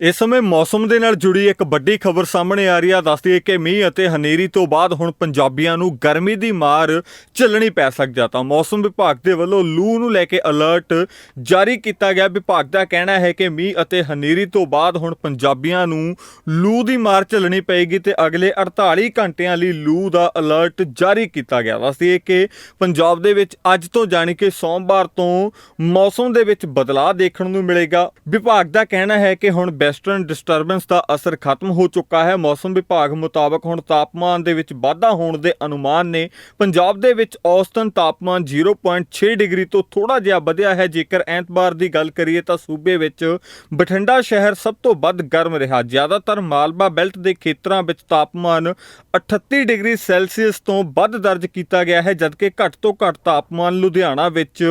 ਇਸ ਸਮੇਂ ਮੌਸਮ ਦੇ ਨਾਲ ਜੁੜੀ ਇੱਕ ਵੱਡੀ ਖਬਰ ਸਾਹਮਣੇ ਆ ਰਹੀ ਆ। ਦੱਸਦੀ ਹੈ ਕਿ ਮੀਂਹ ਅਤੇ ਹਨੇਰੀ ਤੋਂ ਬਾਅਦ ਹੁਣ ਪੰਜਾਬੀਆਂ ਨੂੰ ਗਰਮੀ ਦੀ ਮਾਰ ਝੱਲਣੀ ਪੈ ਸਕਦੀ ਆ ਤਾਂ ਮੌਸਮ ਵਿਭਾਗ ਦੇ ਵੱਲੋਂ ਲੂ ਨੂੰ ਲੈ ਕੇ ਅਲਰਟ ਜਾਰੀ ਕੀਤਾ ਗਿਆ। ਵਿਭਾਗ ਦਾ ਕਹਿਣਾ ਹੈ ਕਿ ਮੀਂਹ ਅਤੇ ਹਨੇਰੀ ਤੋਂ ਬਾਅਦ ਹੁਣ ਪੰਜਾਬੀਆਂ ਨੂੰ ਲੂ ਦੀ ਮਾਰ ਝੱਲਣੀ ਪਏਗੀ ਤੇ ਅਗਲੇ 48 ਘੰਟਿਆਂ ਲਈ ਲੂ ਦਾ ਅਲਰਟ ਜਾਰੀ ਕੀਤਾ ਗਿਆ। ਦੱਸਦੀ ਹੈ ਕਿ ਪੰਜਾਬ ਦੇ ਵਿੱਚ ਅੱਜ ਤੋਂ ਜਾਣੀ ਕਿ ਸੋਮਵਾਰ ਤੋਂ ਮੌਸਮ ਦੇ ਵਿੱਚ ਬਦਲਾਅ ਦੇਖਣ ਨੂੰ ਮਿਲੇਗਾ। ਵਿਭਾਗ ਦਾ ਕਹਿਣਾ ਹੈ ਕਿ ਹੁਣ ਵੈਸਟਰਨ ਡਿਸਟਰਬੈਂਸ ਦਾ ਅਸਰ ਖਤਮ ਹੋ ਚੁੱਕਾ ਹੈ। ਮੌਸਮ ਵਿਭਾਗ ਮੁਤਾਬਕ ਹੁਣ ਤਾਪਮਾਨ ਦੇ ਵਿੱਚ ਵਾਧਾ ਹੋਣ ਦੇ ਅਨੁਮਾਨ ਨੇ ਪੰਜਾਬ ਦੇ ਵਿੱਚ ਔਸਤਨ ਤਾਪਮਾਨ 0.6 ਡਿਗਰੀ ਤੋਂ ਥੋੜਾ ਜਿਹਾ ਵਧਿਆ ਹੈ। ਜੇਕਰ ਐਤਵਾਰ ਦੀ ਗੱਲ ਕਰੀਏ ਤਾਂ ਸੂਬੇ ਵਿੱਚ ਬਠਿੰਡਾ ਸ਼ਹਿਰ ਸਭ ਤੋਂ ਵੱਧ ਗਰਮ ਰਿਹਾ। ਜ਼ਿਆਦਾਤਰ ਮਾਲਵਾ ਬੈਲਟ ਦੇ ਖੇਤਰਾਂ ਵਿੱਚ ਤਾਪਮਾਨ 38 ਡਿਗਰੀ ਸੈਲਸੀਅਸ ਤੋਂ ਵੱਧ ਦਰਜ ਕੀਤਾ ਗਿਆ ਹੈ, ਜਦਕਿ ਘੱਟ ਤੋਂ ਘੱਟ ਤਾਪਮਾਨ ਲੁਧਿਆਣਾ ਵਿੱਚ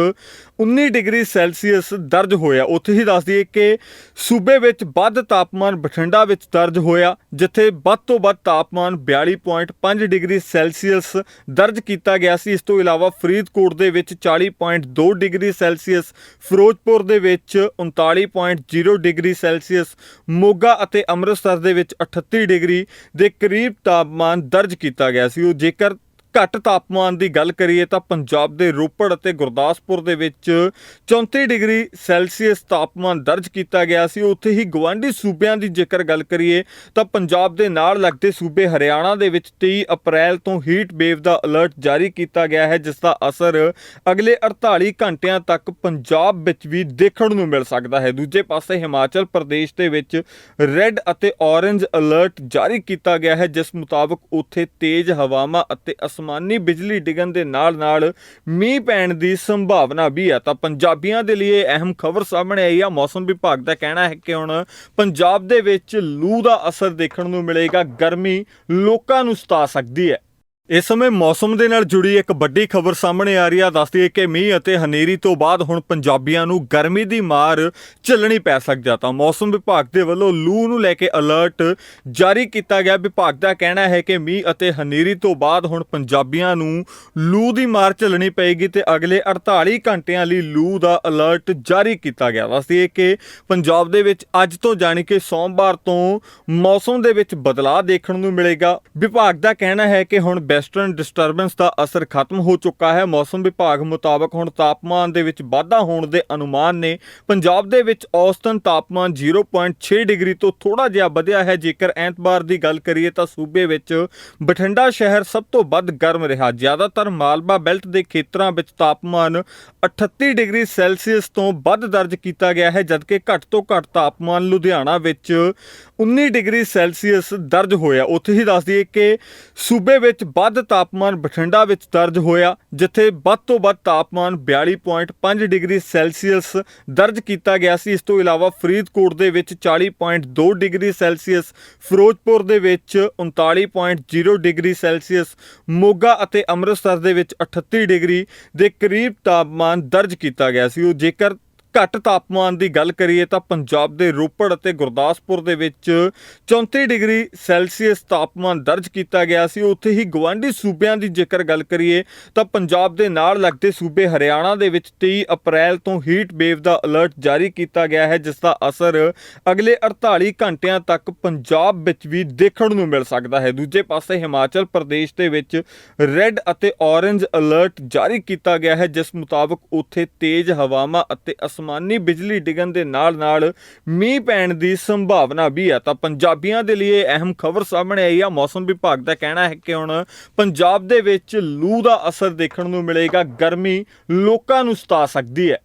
19 ਡਿਗਰੀ ਸੈਲਸੀਅਸ ਦਰਜ ਹੋਇਆ। ਉੱਥੇ ਹੀ ਦੱਸ ਦਈਏ ਕਿ ਸੂਬੇ ਵਿੱਚ ਵੱਧ ਤਾਪਮਾਨ ਬਠਿੰਡਾ ਵਿੱਚ ਦਰਜ ਹੋਇਆ, ਜਿੱਥੇ ਵੱਧ ਤੋਂ ਵੱਧ ਤਾਪਮਾਨ 42.5 ਡਿਗਰੀ ਸੈਲਸੀਅਸ ਦਰਜ ਕੀਤਾ ਗਿਆ ਸੀ। ਇਸ ਤੋਂ ਇਲਾਵਾ ਫਰੀਦਕੋਟ ਦੇ ਵਿੱਚ 40.2 ਡਿਗਰੀ ਸੈਲਸੀਅਸ, ਫਿਰੋਜ਼ਪੁਰ ਦੇ ਵਿੱਚ 39.0 ਡਿਗਰੀ ਸੈਲਸੀਅਸ, ਮੋਗਾ ਅਤੇ ਅੰਮ੍ਰਿਤਸਰ ਦੇ ਵਿੱਚ 38 ਡਿਗਰੀ ਦੇ ਕਰੀਬ ਤਾਪਮਾਨ ਦਰਜ ਕੀਤਾ ਗਿਆ ਸੀ। ਉਹ ਜੇਕਰ ਘੱਟ ਤਾਪਮਾਨ ਦੀ ਗੱਲ ਕਰੀਏ ਤਾਂ ਪੰਜਾਬ ਦੇ ਰੋਪੜ ਅਤੇ ਗੁਰਦਾਸਪੁਰ ਦੇ ਵਿੱਚ 34 ਡਿਗਰੀ ਸੈਲਸੀਅਸ ਤਾਪਮਾਨ ਦਰਜ ਕੀਤਾ ਗਿਆ ਸੀ। ਉੱਥੇ ਹੀ ਗਵਾਂਢੀ ਸੂਬਿਆਂ ਦੀ ਜੇਕਰ ਗੱਲ ਕਰੀਏ ਤਾਂ ਪੰਜਾਬ ਦੇ ਨਾਲ ਲੱਗਦੇ ਸੂਬੇ ਹਰਿਆਣਾ ਦੇ ਵਿੱਚ 23 ਅਪ੍ਰੈਲ ਤੋਂ ਹੀਟ ਵੇਵ ਦਾ ਅਲਰਟ ਜਾਰੀ ਕੀਤਾ ਗਿਆ ਹੈ, ਜਿਸ ਦਾ ਅਸਰ ਅਗਲੇ 48 ਘੰਟਿਆਂ ਤੱਕ ਪੰਜਾਬ ਵਿੱਚ ਵੀ ਦੇਖਣ ਨੂੰ ਮਿਲ ਸਕਦਾ ਹੈ। ਦੂਜੇ ਪਾਸੇ ਹਿਮਾਚਲ ਪ੍ਰਦੇਸ਼ ਦੇ ਵਿੱਚ ਰੈੱਡ ਅਤੇ ਔਰੇਂਜ ਅਲਰਟ ਜਾਰੀ ਕੀਤਾ ਗਿਆ ਹੈ, ਜਿਸ ਮੁਤਾਬਕ ਉੱਥੇ ਤੇਜ਼ ਹਵਾਵਾਂ ਅਤੇ ਅਸਮਾਨੀ ਬਿਜਲੀ ਡਿੱਗਣ ਦੇ ਨਾਲ-ਨਾਲ ਮੀਂਹ ਪੈਣ ਦੀ ਸੰਭਾਵਨਾ ਵੀ ਹੈ। ਤਾਂ ਪੰਜਾਬੀਆਂ ਦੇ ਲਈ ਇਹ ਅਹਿਮ ਖਬਰ ਸਾਹਮਣੇ ਆਈ ਆ। ਮੌਸਮ ਵਿਭਾਗ ਦਾ ਕਹਿਣਾ ਹੈ ਕਿ ਹੁਣ ਪੰਜਾਬ ਦੇ ਵਿੱਚ ਲੂ ਦਾ ਅਸਰ ਦੇਖਣ ਨੂੰ ਮਿਲੇਗਾ। ਗਰਮੀ ਲੋਕਾਂ ਨੂੰ ਸਤਾ ਸਕਦੀ ਹੈ। ਇਸ ਸਮੇਂ ਮੌਸਮ ਦੇ ਨਾਲ ਜੁੜੀ ਇੱਕ ਵੱਡੀ ਖਬਰ ਸਾਹਮਣੇ ਆ ਰਹੀ ਆ। ਦੱਸਦੀ ਹੈ ਕਿ ਮੀਂਹ ਅਤੇ ਹਨੇਰੀ ਤੋਂ ਬਾਅਦ ਹੁਣ ਪੰਜਾਬੀਆਂ ਨੂੰ ਗਰਮੀ ਦੀ ਮਾਰ ਝੱਲਣੀ ਪੈ ਸਕਦੀ ਆ ਤਾਂ ਮੌਸਮ ਵਿਭਾਗ ਦੇ ਵੱਲੋਂ ਲੂ ਨੂੰ ਲੈ ਕੇ ਅਲਰਟ ਜਾਰੀ ਕੀਤਾ ਗਿਆ। ਵਿਭਾਗ ਦਾ ਕਹਿਣਾ ਹੈ ਕਿ ਮੀਂਹ ਅਤੇ ਹਨੇਰੀ ਤੋਂ ਬਾਅਦ ਹੁਣ ਪੰਜਾਬੀਆਂ ਨੂੰ ਲੂ ਦੀ ਮਾਰ ਝੱਲਣੀ ਪਏਗੀ ਤੇ ਅਗਲੇ 48 ਘੰਟਿਆਂ ਲਈ ਲੂ ਦਾ ਅਲਰਟ ਜਾਰੀ ਕੀਤਾ ਗਿਆ। ਦੱਸਦੀ ਹੈ ਕਿ ਪੰਜਾਬ ਦੇ ਵਿੱਚ ਅੱਜ ਤੋਂ ਜਾਣੀ ਕਿ ਸੋਮਵਾਰ ਤੋਂ ਮੌਸਮ ਦੇ ਵਿੱਚ ਬਦਲਾਅ ਦੇਖਣ ਨੂੰ ਮਿਲੇਗਾ। ਵਿਭਾਗ ਦਾ ਕਹਿਣਾ ਹੈ ਕਿ ਹੁਣ ਵੈਸਟਰਨ ਡਿਸਟਰਬੈਂਸ ਦਾ ਅਸਰ ਖਤਮ ਹੋ ਚੁੱਕਾ ਹੈ। ਮੌਸਮ ਵਿਭਾਗ ਮੁਤਾਬਕ ਹੁਣ ਤਾਪਮਾਨ ਦੇ ਵਿੱਚ ਵਾਧਾ ਹੋਣ ਦੇ ਅਨੁਮਾਨ ਨੇ ਪੰਜਾਬ ਦੇ ਵਿੱਚ ਔਸਤਨ ਤਾਪਮਾਨ 0.6 ਡਿਗਰੀ ਤੋਂ ਥੋੜਾ ਜਿਹਾ ਵਧਿਆ ਹੈ। ਜੇਕਰ ਐਤਵਾਰ ਦੀ ਗੱਲ ਕਰੀਏ ਤਾਂ ਸੂਬੇ ਵਿੱਚ ਬਠਿੰਡਾ ਸ਼ਹਿਰ ਸਭ ਤੋਂ ਵੱਧ ਗਰਮ ਰਿਹਾ। ਜ਼ਿਆਦਾਤਰ ਮਾਲਵਾ ਬੈਲਟ ਦੇ ਖੇਤਰਾਂ ਵਿੱਚ ਤਾਪਮਾਨ 38 ਡਿਗਰੀ ਸੈਲਸੀਅਸ ਤੋਂ ਵੱਧ ਦਰਜ ਕੀਤਾ ਗਿਆ ਹੈ, ਜਦਕਿ ਘੱਟ ਤੋਂ ਘੱਟ ਤਾਪਮਾਨ ਲੁਧਿਆਣਾ ਵਿੱਚ 19 ਡਿਗਰੀ ਸੈਲਸੀਅਸ ਦਰਜ ਹੋਇਆ। ਉੱਥੇ ਹੀ ਦੱਸ ਦਈਏ ਕਿ ਸੂਬੇ ਵਿੱਚ ਵੱਧ ਤਾਪਮਾਨ ਬਠਿੰਡਾ ਵਿੱਚ ਦਰਜ ਹੋਇਆ, ਜਿੱਥੇ ਵੱਧ ਤੋਂ ਵੱਧ ਤਾਪਮਾਨ 42.5 ਡਿਗਰੀ ਸੈਲਸੀਅਸ ਦਰਜ ਕੀਤਾ ਗਿਆ ਸੀ। ਇਸ ਤੋਂ ਇਲਾਵਾ ਫਰੀਦਕੋਟ ਦੇ ਵਿੱਚ 40.2 ਡਿਗਰੀ ਸੈਲਸੀਅਸ, ਫਿਰੋਜ਼ਪੁਰ ਦੇ ਵਿੱਚ 39.0 ਡਿਗਰੀ ਸੈਲਸੀਅਸ, ਮੋਗਾ ਅਤੇ ਅੰਮ੍ਰਿਤਸਰ ਦੇ ਵਿੱਚ 38 ਡਿਗਰੀ ਦੇ ਕਰੀਬ ਤਾਪਮਾਨ ਦਰਜ ਕੀਤਾ ਗਿਆ ਸੀ। ਉਹ ਜੇਕਰ ਘੱਟ ਤਾਪਮਾਨ ਦੀ ਗੱਲ ਕਰੀਏ ਤਾਂ ਪੰਜਾਬ ਦੇ ਰੋਪੜ ਅਤੇ ਗੁਰਦਾਸਪੁਰ ਦੇ ਵਿੱਚ 34 ਡਿਗਰੀ ਸੈਲਸੀਅਸ ਤਾਪਮਾਨ ਦਰਜ ਕੀਤਾ ਗਿਆ ਸੀ। ਉੱਥੇ ਹੀ ਗਵਾਂਢੀ ਸੂਬਿਆਂ ਦੀ ਜੇਕਰ ਗੱਲ ਕਰੀਏ ਤਾਂ ਪੰਜਾਬ ਦੇ ਨਾਲ ਲੱਗਦੇ ਸੂਬੇ ਹਰਿਆਣਾ ਦੇ ਵਿੱਚ 23 ਅਪ੍ਰੈਲ ਤੋਂ ਹੀਟ ਵੇਵ ਦਾ ਅਲਰਟ ਜਾਰੀ ਕੀਤਾ ਗਿਆ ਹੈ, ਜਿਸ ਦਾ ਅਸਰ ਅਗਲੇ 48 ਘੰਟਿਆਂ ਤੱਕ ਪੰਜਾਬ ਵਿੱਚ ਵੀ ਦੇਖਣ ਨੂੰ ਮਿਲ ਸਕਦਾ ਹੈ। ਦੂਜੇ ਪਾਸੇ ਹਿਮਾਚਲ ਪ੍ਰਦੇਸ਼ ਦੇ ਵਿੱਚ ਰੈੱਡ ਅਤੇ ਔਰੇਂਜ ਅਲਰਟ ਜਾਰੀ ਕੀਤਾ ਗਿਆ ਹੈ, ਜਿਸ ਮੁਤਾਬਕ ਉੱਥੇ ਤੇਜ਼ ਹਵਾਵਾਂ ਅਤੇ ਅਸਮਾਨੀ ਬਿਜਲੀ ਡਿੱਗਣ ਦੇ ਨਾਲ-ਨਾਲ ਮੀਂਹ ਪੈਣ ਦੀ ਸੰਭਾਵਨਾ ਵੀ ਹੈ। ਤਾਂ ਪੰਜਾਬੀਆਂ ਦੇ ਲਈ ਇਹ ਅਹਿਮ ਖਬਰ ਸਾਹਮਣੇ ਆਈ ਆ। ਮੌਸਮ ਵਿਭਾਗ ਦਾ ਕਹਿਣਾ ਹੈ ਕਿ ਹੁਣ ਪੰਜਾਬ ਦੇ ਵਿੱਚ ਲੂ ਦਾ ਅਸਰ ਦੇਖਣ ਨੂੰ ਮਿਲੇਗਾ। ਗਰਮੀ ਲੋਕਾਂ ਨੂੰ ਸਤਾ ਸਕਦੀ ਹੈ।